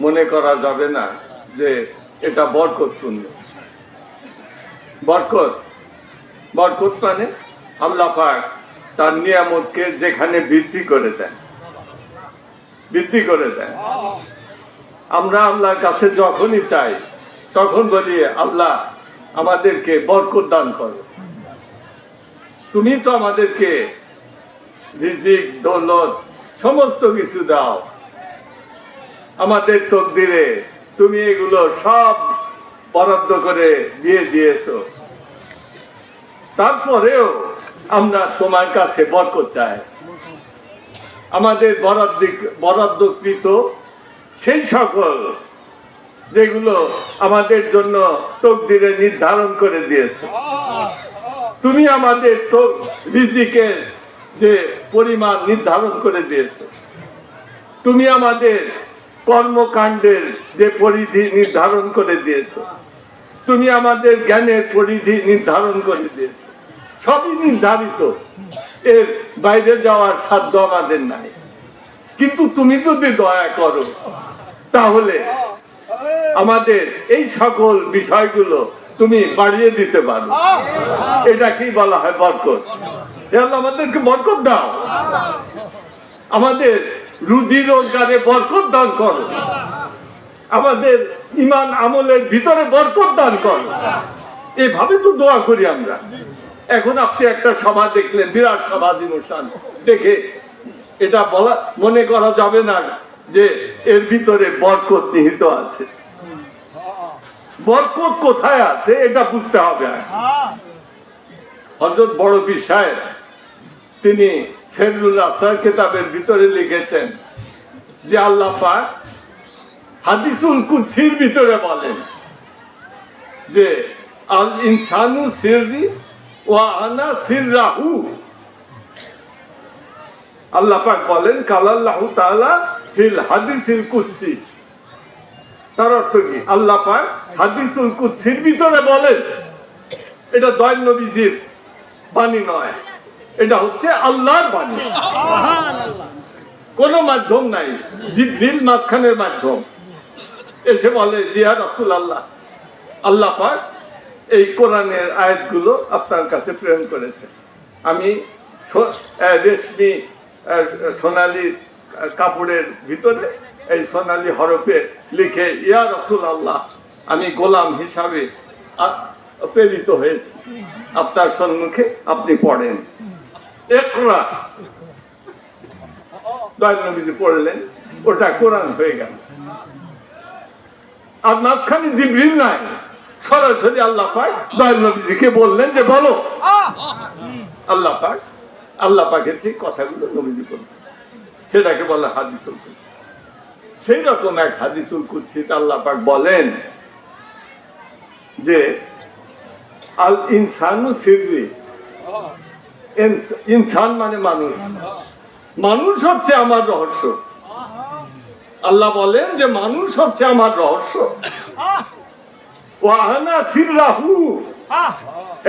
মনে করা যাবে না যে এটা বরকতপূর্ণ বরকত। বরকত মানে আল্লাহ পাক তার নিয়ামতকে যেখানে বৃদ্ধি করে দেন। বৃদ্ধি করে দেন। আমরা আল্লাহর কাছে যখনই চাই, তখন বলি, আল্লাহ, আমাদেরকে বরকত দান করো। তুমি তো আমাদেরকে রিজিক, দৌলত, সমস্ত কিছু দাও। আমাদের তকদিরে তুমি এগুলো সব বরাদ্দ করে দিয়ে দিয়েছ। তারপরেও আমরা তোমার কাছে বরকত চাই। আমাদের বরাদ্দ বরাদ্দকৃত সেই সকল যেগুলো আমাদের জন্য তকদিরে নির্ধারণ করে দিয়েছে। তুমি আমাদের রিজিকের যে পরিমাণ নির্ধারণ করে দিয়েছ। তুমি আমাদের কর্মকাণ্ডের যে পরিধি নির্ধারণ করে দিয়েছ, তুমি আমাদের জ্ঞানের পরিধি নির্ধারণ করে দিয়েছ। সবই নির্ধারিত। এর বাইরে যাওয়ার সাধ্য আমাদের নাই। কিন্তু তুমি যদি দয়া করো, তাহলে আমাদের এই সকল বিষয়গুলো তুমি বাড়িয়ে দিতে পারো। এটা কি বলা হয় বরকত। আমাদেরকে বরকত দাও। আমাদের রুজি রোজগারে বরকত দান করো। আমাদের ইমান আমলের ভিতরে বরকত দান করো। এভাবে তো দোয়া করি আমরা। এখন আপনি একটা সভা দেখলেন, বিরাট সভা অনুষ্ঠান দেখে এটা বলা, মনে করা যাবে না যে এর ভিতরে বরকত নিহিত আছে। বরকত কোথায় আছে, এটা বুঝতে হবে। হজরত বড় পীর সাহেব তিনি সেরুল আসার কিতাবের ভিতরে লিখেছেন যে আল্লাহ পাক হাদিসুল কুৎসির ভিতরে বলেন যে, আল ইনসানু সিররি ওয়া আনা সিররাহু। আল্লাহ পাক বলেন, কালাল্লাহু তাআলা ফিল হাদিসিল কুৎসি তার অর্থ কি? আল্লাহ পাক হাদিসুল কুৎসির ভিতরে বলেন, এটা দয় নবীজির বাণী নয়। এটা হচ্ছে আল্লাহর বাণী। কোন মাধ্যম নাই, জিব্রিল মাঝখানের মাধ্যম। এসে বলে, জিয়া রাসুল আল্লাহ আল্লাহ পাক এই কোরআনের আয়াতগুলো আপনার কাছে প্রেরণ করেছে। আমি রেশমি সোনালি কাপড়ের ভিতরে এই সোনালি হরফে লিখে, ইয়া রসুল আল্লাহ আমি গোলাম হিসাবে প্রেরিত হয়েছি। আপনার সম্মুখে আপনি পড়েন। একরা। দয়াল নবীজি পড়লেন, ওটা কোরআন হয়ে গেল। আর মাঝখানে জিবরিল নাই, সরাসরি আল্লাহ পাক দয়াল নবীজিকে বললেন যে, বলো। আল্লাহ পাক, আল্লাহ পাকের সেই কথাগুলো নবীজি বললেন। সেটাকে বলে হাদিসুল কুৎসি সেই রকম এক হাদিসুল কুৎসিতে আল্লাহ পাক বলেন যে, আল ইনসানু সিররি। ইনসান মানে মানুষ। মানুষ হচ্ছে আমার রহস্য। আল্লাহ বলেন যে মানুষ হচ্ছে আমার রহস্য। ওয়াহানা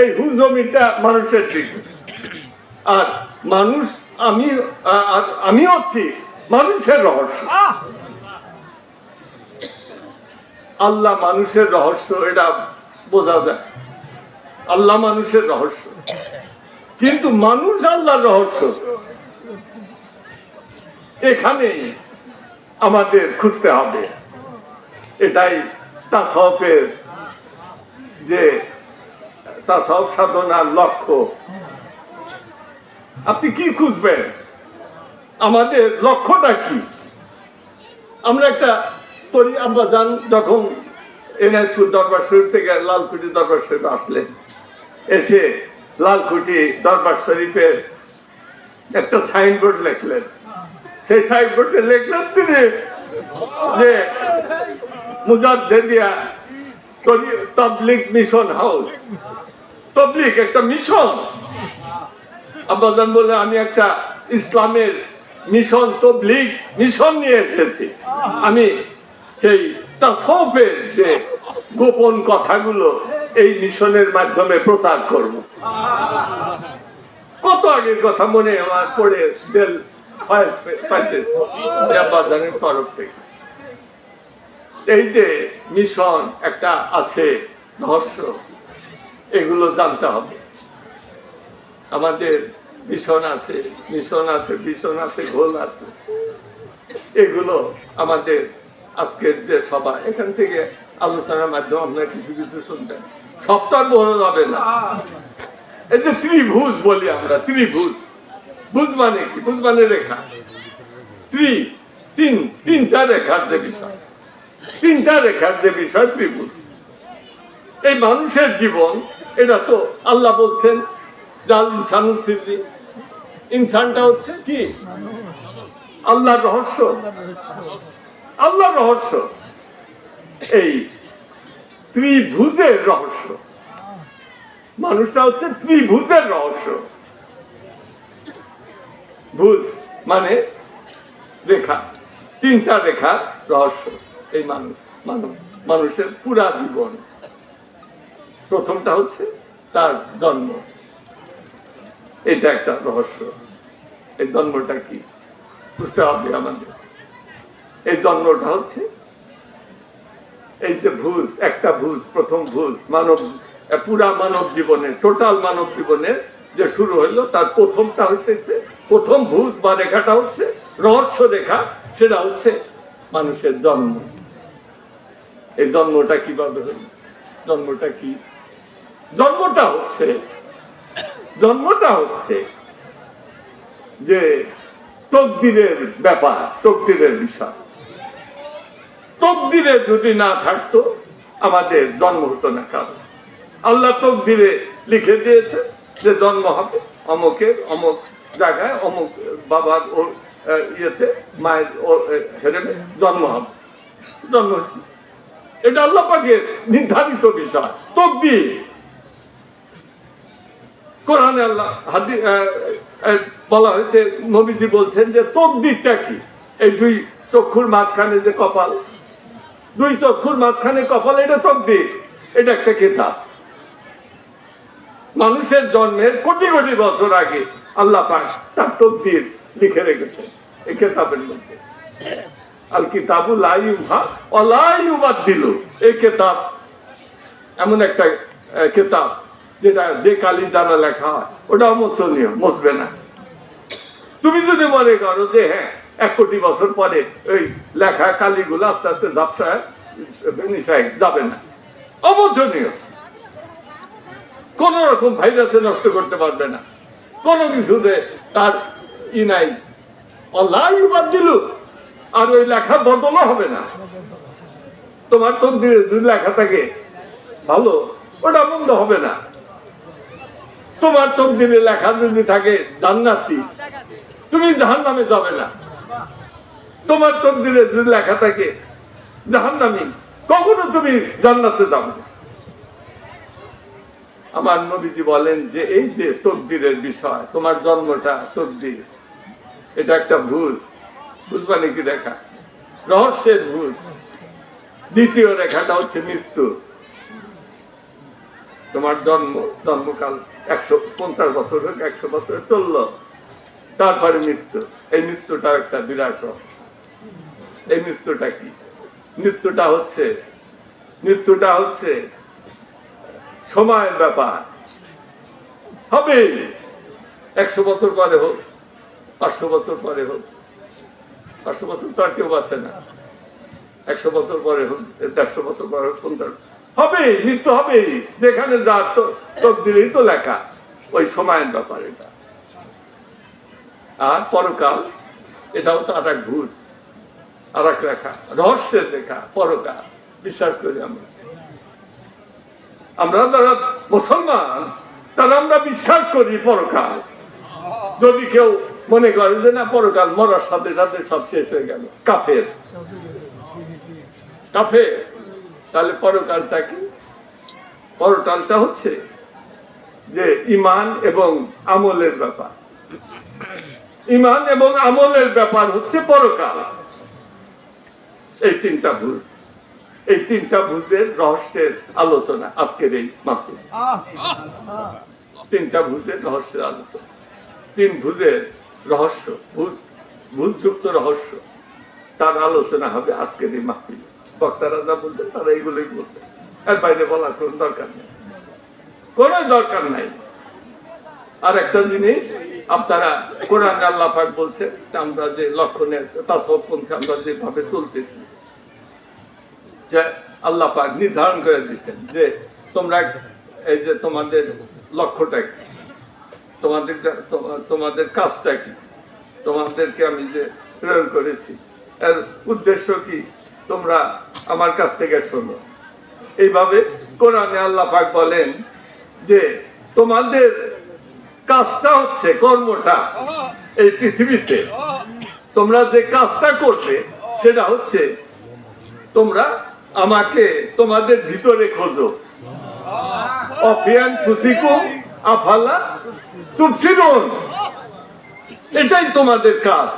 এই জমিটা মানুষের দিকে আর মানুষ মানুষের রহস্য। আল্লাহ মানুষের রহস্য, এটা বোঝা যায়। আল্লাহ মানুষের রহস্য। কিন্তু মানুষ আল্লাহর রহস্য। এখানেই আমাদের খুঁজতে হবে। এটাই তাসবের যে তাসব সাধনার লক্ষ্য। আপনি কি খুঁজবেন? আমাদের লক্ষ্যটা কি? আমরা একটা করি আমরা যান যখন এনায়তপুর দরবার শরীফ থেকে লালকুটি দরবার শরীফ আসলেন, এসে লালকুটি দরবার শরীফের একটা সাইনবোর্ড লিখলেন। সেই সাইনবোর্ডে লিখলেন তিনি যে মুজাদ্দেদিয়া তবলিক মিশন হাউস তবলিক একটা মিশন আব্বাজান বলে আমি একটা ইসলামের মিশন তবলিগ মিশন নিয়ে এসেছি। আমি সেই তাসবের যে গোপন কথাগুলো এই মিশনের মাধ্যমে প্রচার করব। কত আগের কথা মনে আমার পড়ে বেল পাইতেছে। এই যে মিশন একটা আছে ধর্ষ এগুলো জানতে হবে। আমাদের মিশন আছে মিশন আছে ভীষণ আছে, ঘোল আছে। এগুলো আমাদের আজকের যে সভা, এখান থেকে আলোচনার মাধ্যমে আপনারা কিছু কিছু শুনবেন সপ্তাহ বলা যাবে না। এই যে ত্রিভুজ বলি আমরা, ত্রিভুজ। ভুজ মানে কি? ভুজ মানে রেখা। ত্রি, তিন, তিনটা রেখার যে বিষয়। তিনটা রেখার যে বিষয় ত্রিভুজ। এই মানুষের জীবন, এটা তো আল্লাহ বলছেন জাল ইনসানু ইনসানটা হচ্ছে কি? আল্লাহর রহস্য। আল্লাহর রহস্য। এই ত্রিভুজের রহস্য। মানুষটা হচ্ছে ত্রিভুজের রহস্য। ভুজ মানে রেখা। তিনটা রেখা রহস্য এই মানুষ মানব মানুষের পুরা জীবন। প্রথমটা হচ্ছে তার জন্ম। এটা একটা রহস্য। এই জন্মটা কি? বুঝতে হবে আমাদের। এই জন্মটা হচ্ছে এই যে ভুজ, একটা ভুজ, প্রথম ভুজ, মানব পুরা মানব জীবনে টোটাল মানব জীবনে যে শুরু হইল, তার প্রথমটা হইতেছে, প্রথম ভুজ বা রেখাটা হচ্ছে রহস্য রেখা, সেটা হচ্ছে মানুষের জন্ম। এই জন্মটা কীভাবে হইল? জন্মটা কি? জন্মটা হচ্ছে জন্মটা হচ্ছে যে তকদিরের ব্যাপার, তকদিরের বিষয়। তকদিরে যদি না থাকতো, আমাদের জন্ম হতো না কারণ আল্লাহ তকদিরে লিখে দিয়েছে যে জন্ম হবে অমুকের, অমুক জায়গায়, অমুক বাবার ওর ইয়েতে, মায়ের ওর হেরেমে জন্ম হবে। জন্ম হচ্ছে এটা আল্লাহ পাকের নির্ধারিত বিষয়, তকদির। কোরআনে আল্লাহ হাদি বলা হয়েছে, নবীজি বলছেন যে তকদিরটা কি? এই দুই চক্ষুর মাঝখানে যে কপাল দুই চক্ষুর মাঝখানে কপাল, এটা তকদির, এটা একটা কিতাব মানুষের জন্মের কোটি কোটি বছর আগে আল্লাহ পাক তার তকদির লিখে রেখেছেন, এই কেতাবের মধ্যে। আল কিতাবু লাইউহা অলাইউবাদ দিল এই কেতাব এমন একটা কেতাব যেটা যে কালির দ্বারা লেখা হয় ওটা অমোচনীয় মুছবে না। তুমি যদি মনে করো যে হ্যাঁ এক কোটি বছর পরে ওই লেখা কালিগুলো আস্তে আস্তে ঝাপসায় যাবে না। অমোচনীয় কোন রকম ভাইরাসে নষ্ট করতে পারবে না। কোনো কিছুতে তার ই নাই। অল্লাহ বাদ দিল। আর ওই লেখা বদলও হবে না। তোমার তন্দিরে যদি লেখা থাকে। ভালো, ওটা বন্ধ হবে না। তোমার তকদিরে লেখা যদি থাকে জান্নাতি। তুমি জাহান নামে যাবে না। তোমার তকদিরে যদি লেখা থাকে জাহান নামি কখনো তুমি জান্নাতে যাবে আমার নবীজি বলেন যে, এই যে তকদিরের বিষয়, তোমার জন্মটা তকদির। এটা একটা ভুজ। বুঝবা নাকি দেখা রহস্যের ভুজ। দ্বিতীয় রেখাটা হচ্ছে মৃত্যু। তোমার জন্ম, জন্মকাল একশো পঞ্চাশ বছর হোক, একশো বছর চলল। তারপরে মৃত্যু। এই মৃত্যুটা একটা বিরাট রহস্য। এই মৃত্যুটা কি? মৃত্যুটা হচ্ছে মৃত্যুটা হচ্ছে সময়ের ব্যাপার। হবে। একশো বছর পরে হোক, পাঁচশো বছর পরে হোক, পাঁচশো বছর তো আর কেউ বাঁচে না। একশো বছর পরে হোক, দেড়শো বছর পরে হোক, পঞ্চাশ। হবে মৃত্যু হবে। যেখানে যার তো দিলেই তো লেখা। ওই সময়ের ব্যাপার এটা। আর পরকাল, এটাও তো আর এক ঘুষ। আর এক রেখা, রহস্যের রেখা পরকাল বিশ্বাস করি আমরা। আমরা যারা মুসলমান, তারা আমরা বিশ্বাস করি পরকাল যদি কেউ মনে করে যে না পরকাল মরার সাথে সাথে সব শেষ হয়ে গেল, কাফের। কাফের? তাহলে পরকালটা কি? পরকালটা হচ্ছে যে ইমান এবং আমলের ব্যাপার। ইমান এবং আমলের ব্যাপার হচ্ছে পরকাল এই তিনটা ভুজ, এই তিনটা ভুজের রহস্যের আলোচনা আজকের এই মাত্র তিনটা ভুজের রহস্যের আলোচনা। তিন ভুজের রহস্য, ভুজ, ভুজযুক্ত রহস্য, তার আলোচনা হবে আজকের এই মাহফিল। বক্তারা যা বলতেন তারা এইগুলোই বলতেন এর বাইরে বলার কোনো দরকার নেই। কোনো দরকার নাই। আর একটা জিনিস, আপনারা কোরআন আল্লাহ পাক বলছে আমরা যে লক্ষণের তাসপন্থে আমরা যেভাবে চলতেছি যে আল্লাহ পাক নির্ধারণ করে দিয়েছেন যে তোমরা এই যে তোমাদের লক্ষ্যটা কি? তোমাদের তোমাদের কাজটা কি? তোমাদেরকে আমি যে প্রেরণ করেছি, এর উদ্দেশ্য কি? তোমরা আমার কাছ থেকে শোনো। এইভাবে কোরআনে আল্লাহ পাক বলেন যে তোমাদের কাজটা হচ্ছে কর্মটা এই পৃথিবীতে। তোমরা যে কাজটা করবে, সেটা হচ্ছে তোমরা আমাকে তোমাদের ভিতরে খোঁজো। অফিয়ান খুশিকুম আফালা এটাই তোমাদের কাজ।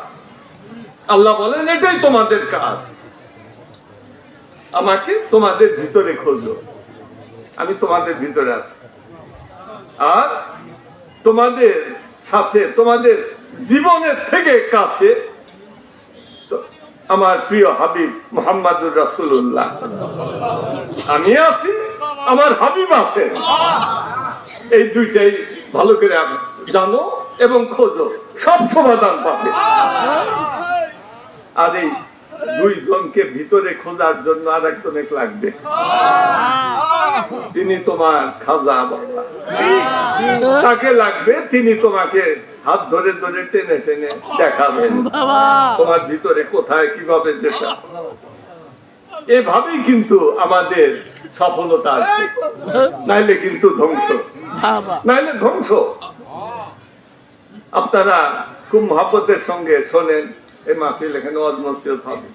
আল্লাহ বলেন, এটাই তোমাদের কাজ। আমাকে তোমাদের ভিতরে খোঁজো। আমি তোমাদের ভিতরে আছি। আর তোমাদের সাথে, তোমাদের জীবনের থেকে কাছে আমার প্রিয় হাবিব মোহাম্মদুর রাসুল্লাহ আমি আছি, আমার হাবিব আছে। এই দুইটাই ভালো করে জানো এবং খোঁজো। সব সমাধান পাবে। আর এই দুইজনকে ভিতরে খোঁজার জন্য আর একজনে লাগবে। তিনি তোমার খাজা বাবা। তাকে লাগবে, তিনি তোমাকে হাত ধরে ধরে টেনে টেনে দেখাবেন। তোমার ভিতরে কোথায় কীভাবে যেটা? এভাবেই কিন্তু আমাদের সফলতা আসবে নাইলে কিন্তু ধ্বংস। নাইলে ধ্বংস। আপনারা খুব মহাব্বতের সঙ্গে শোনেন এই মাহফিল এখানে অজমসিয়ত হবে।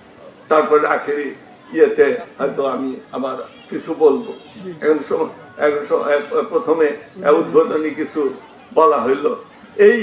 তারপরে আখেরি ইয়েতে হয়তো আমি আবার কিছু বলব। এখন প্রথমে উদ্বোধনী কিছু বলা হইল। এই